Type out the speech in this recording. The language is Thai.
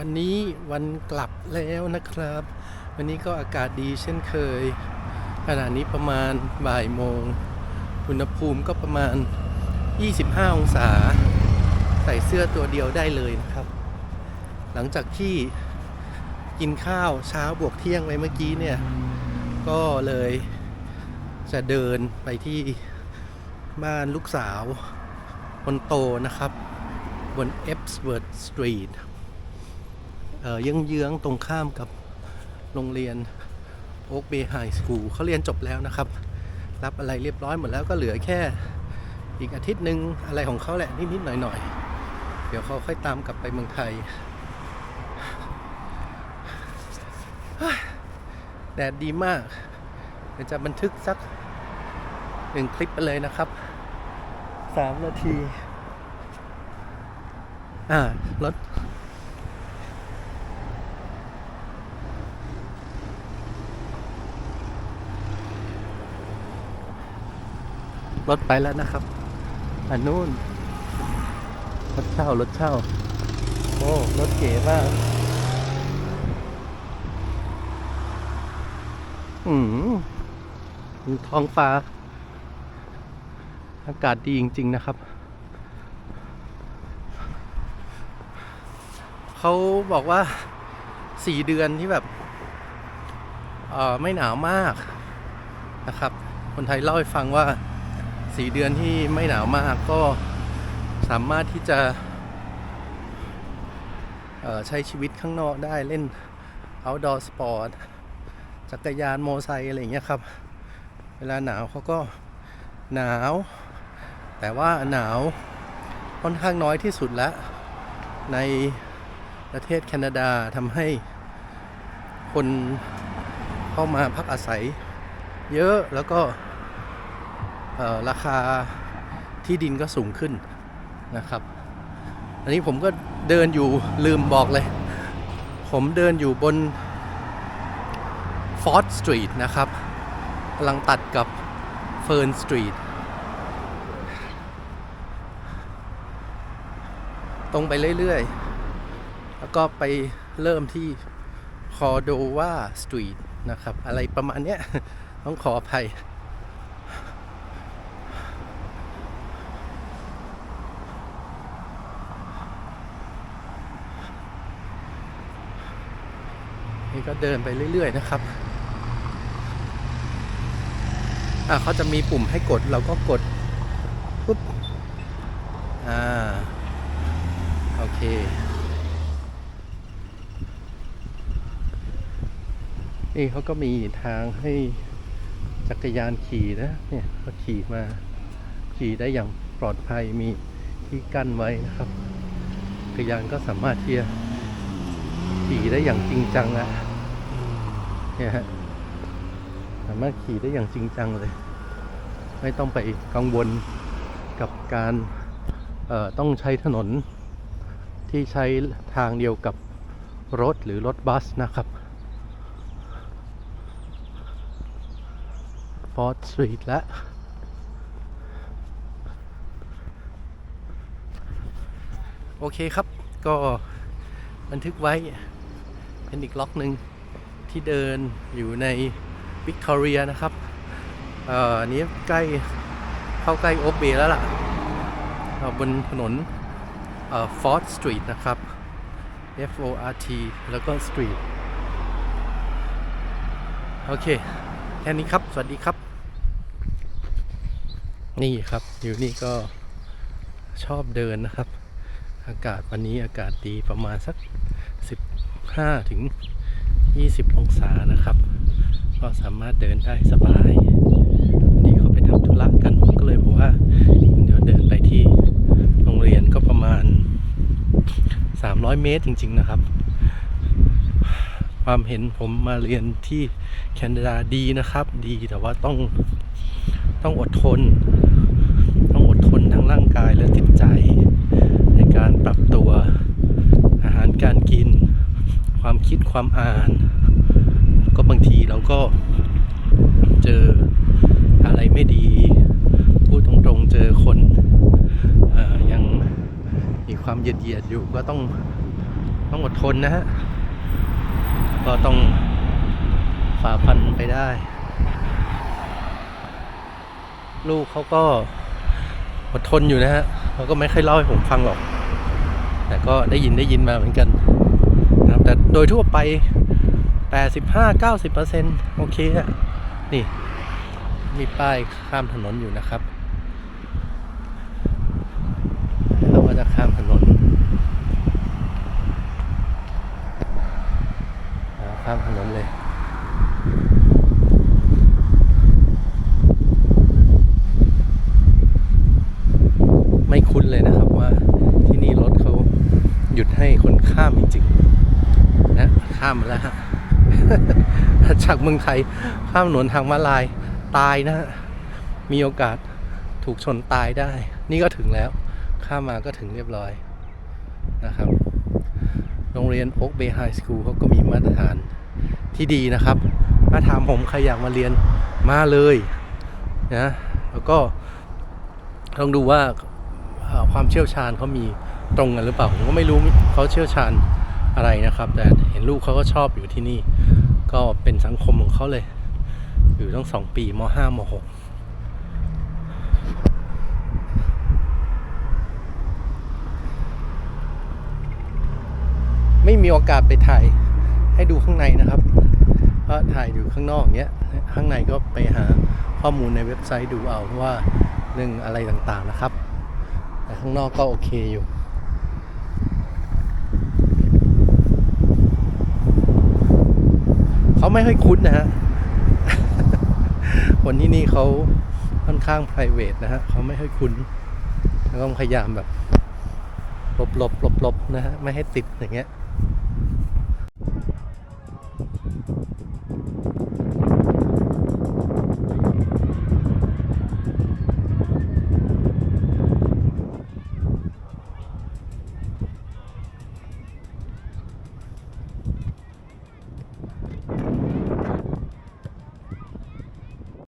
วันนี้วันกลับแล้วนะครับ วันนี้ก็อากาศดีเช่นเคยขณะนี้ประมาณบ่ายโมง อุณหภูมิก็ประมาณ 25 องศา ใส่เสื้อตัวเดียวได้เลยนะครับ หลังจากที่กินข้าวเช้าบวกเที่ยงไปเมื่อกี้เนี่ย ก็เลยจะเดินไปที่บ้านลูกสาวคนโตนะครับ บน e p s w o r t h Street เอ่อเยื้องๆตรงข้ามกับโรงเรียน Oak Bay High School เขาเรียนจบแล้วนะครับ รับอะไรเรียบร้อยหมดแล้วก็เหลือแค่อีกอาทิตย์หนึ่งอะไรของเขาแหละนิดๆหน่อยๆ เดี๋ยวเขาค่อยตามกลับไปเมืองไทย แดดดีมากเดี๋ยวจะบันทึกสักหนึ่งคลิปไปเลยนะครับสามนาที อ่ารถ รถไปแล้วนะครับ อันนู้นรถเช่ารถเช่า โอ้รถเก๋มาก อืมท้องฟ้า อากาศดีจริง ๆ นะครับ เขาบอกว่าสี่เดือนที่แบบเออไม่หนาวมากนะครับ คนไทยเล่าให้ฟังว่า สี่เดือนที่ไม่หนาวมากก็สามารถที่จะใช้ชีวิตข้างนอกได้เล่น outdoor sport จักรยานโมไซค์อะไรอย่างเงี้ยครับ เวลาหนาวเขาก็หนาว แต่ว่าหนาวค่อนข้างน้อยที่สุดแล้ว ในประเทศแคนาดาทำให้คนเข้ามาพักอาศัยเยอะแล้วก็ ราคาที่ดินก็สูงขึ้นนะครับ อันนี้ผมก็เดินอยู่ลืมบอกเลย ผมเดินอยู่บนฟอร์ s สตรีทนะครับกำลังตัดกับเฟิร์นสตรีทตรงไปเรื่อยๆ แล้วก็ไปเริ่มที่คอโดวาสตรีทนะครับ อะไรประมาณเนี้ย ต้องขออภัย นี่ก็เดินไปเรื่อย ๆ นะครับอ่าเขาจะมีปุ่มให้กดเราก็กดปุ๊บอ่าโอเคนี่เขาก็มีทางให้จักรยานขี่นะเนี่ยก็ขี่มาขี่ได้อย่างปลอดภัยมีที่กั้นไว้นะครับจักรยานก็สามารถที่จะขี่ได้อย่างจริงจังอะ เนี่ยฮะสามารถขี่ได้อย่างจริงจังเลย ไม่ต้องไปกังวลกับการต้องใช้ถนนที่ใช้ทางเดียวกับรถหรือรถบัสนะครับ ฟอร์ดสตรีทและโอเคครับก็บันทึกไว้เป็นอีกล็อกหนึ่ง ที่เดินอยู่ในวิกตอเรียนะครับเอ่ออันนี้ใกล้เข้าใกล้โอเบแล้วล่ะบนถนนเอ่อฟอร์ดสตรีทนะครับ F O R T แล้วก็สตรีทโอเค แค่นี้ครับ สวัสดีครับ นี่ครับ อยู่นี่ก็ชอบเดินนะครับ อากาศวันนี้อากาศดีประมาณสัก 15ถึง 20 องศานะครับ ก็สามารถเดินได้สบายนนี้เขาไปทำธุระกันผมก็เลยบอกว่า เดี๋ยวเดินไปที่โรงเรียนก็ประมาณ 300 เมตรจริง ๆ นะครับ ความเห็นผมมาเรียนที่แคนาดาดีนะครับ ดีแต่ว่าต้องต้องอดทน ต้องอดทนทั้งร่างกายและจิตใจ ในการปรับตัวอาหารการกิน ความคิดความอ่าน ก็บางทีเราก็เจออะไรไม่ดี พูดตรงๆเจอคนอยังมีความเหยียดๆอยู่ก็ต้องต้องอดทนนะฮะ ก็ต้องฝ่าฟันไปได้ ลูกเขาก็อดทนอยู่นะฮะเขาก็ไม่ค่อยเล่าให้ผมฟังหรอก แต่ก็ได้ยินได้ยินมาเหมือนกัน โดยทั่วไป 85-90%โอเคอะนี่ มีป้ายข้ามถนนอยู่นะครับ เราก็จะข้ามถนนข้ามถนนเลยไม่คุ้นเลยนะครับว่าที่นี่รถเขาหยุดให้คนข้ามจริงๆ ข้ามมาแล้วฮะจากเมืองไทยข้ามถนนทางมาลายตายนะฮะมีโอกาสถูกชนตายได้ นี่ก็ถึงแล้ว ข้ามมาก็ถึงเรียบร้อยนะครับ โรงเรียนโอ๊กเบย์ไฮสคูลเขาก็มีมาตรฐานที่ดีนะครับถ้าถามผมใครอยากมาเรียนมาเลยนะแล้วก็ต้องดูว่าความเชี่ยวชาญเขามีตรงกันหรือเปล่าผมก็ไม่รู้เขาเชี่ยวชาญ อะไรนะครับ แต่เห็นลูกเขาก็ชอบอยู่ที่นี่ ก็เป็นสังคมของเขาเลย อยู่ตั้งสองปีมห้ามหกไม่มีโอกาสไปถ่ายให้ดูข้างในนะครับเพราะถ่ายอยู่ข้างนอกเงี้ย ข้างในก็ไปหาข้อมูลในเว็บไซต์ดูเอาว่าเรื่องอะไรต่างๆนะครับ แต่ข้างนอกก็โอเคอยู่ เขาไม่ค่อยคุ้นนะฮะ คนที่นี่เขาค่อนข้าง p r i v a t นะฮะเขาไม่ค่อยคุ้น แล้วก็พยายามแบบหลบหลบหลบหลบนะฮะ ไม่ให้ติดอย่างเงี้ย